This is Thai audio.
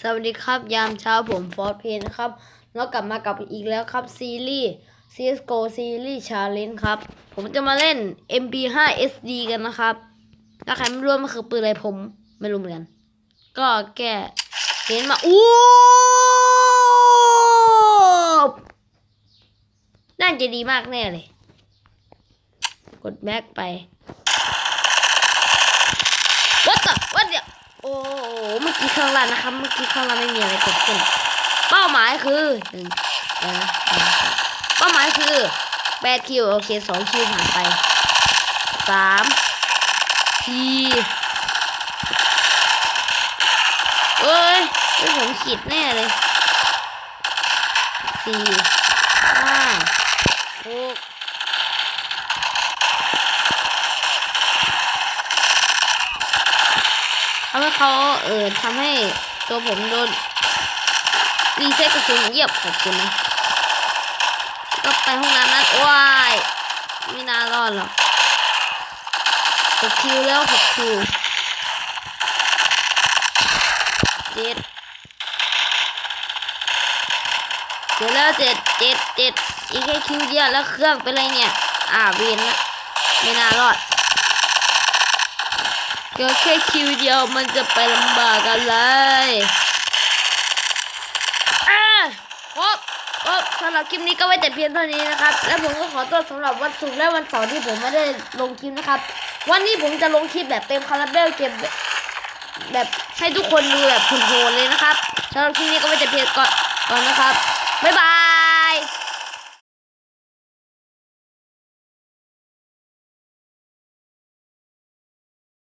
สวัสดีครับ ยามเช้าผมฟอร์ดเพนครับ แล้วกลับมากับอีกแล้วครับ ซีรีส์ CSGO ซีรีส์ Challenge ครับ ผมจะมาเล่น MP5 SD กันนะครับ ถ้าใครไม่รู้ว่ามันคือปืนอะไรผมไม่รู้เหมือนกัน ก็แก้เห็นมาอู้น่าจะดีมากแน่เลย กดแบ็กไป What the What the โอ้โห เมื่อกี้ข้างล่างนะครับ เมื่อกี้ข้างล่าไม่มีอะไรเกิดขึ้น เป้าหมายคือหนึ่งเดี๋ยวนะเป้าหมายคือแปดคิวโอเคสองคิวผ่านไปสามทีเอ้ยเอ้ยผมขีดแน่เลยสี่ห้าหก ทำให้เขาเออทำให้ตัวผมโดนรีเซ็ตกระสุนเยียบขอบคุณนะก็ไปห้องน้ำนั้นว้ายไม่น่ารอดหรอกหกคิวแล้วหกคิวเจ็ดเจ็ดแล้วเจ็ดเจ็ดเจ็ดอีกแค่คิวเดียวแล้วเครื่องเป็นไรเนี่ย อ่าเวียนละไม่น่ารอด ก็แค่คิวเดียวมันจะไปลำบากกันเลยอะครบครบสำหรับคลิปนี้ก็ไว้แต่เพียงเท่านี้นะครับ และผมก็ขอโทษสำหรับวันศุกร์และวันเสาร์ที่ผมไม่ได้ลงคลิปนะครับ วันนี้ผมจะลงคลิปแบบเต็มคาราเบลเก็บแบบให้ทุกคนดูแบบโหดเลยนะครับสำหรับคลิปนี้ก็ไว้แต่เพียงก่อนก่อนนะครับ บ๊ายบาย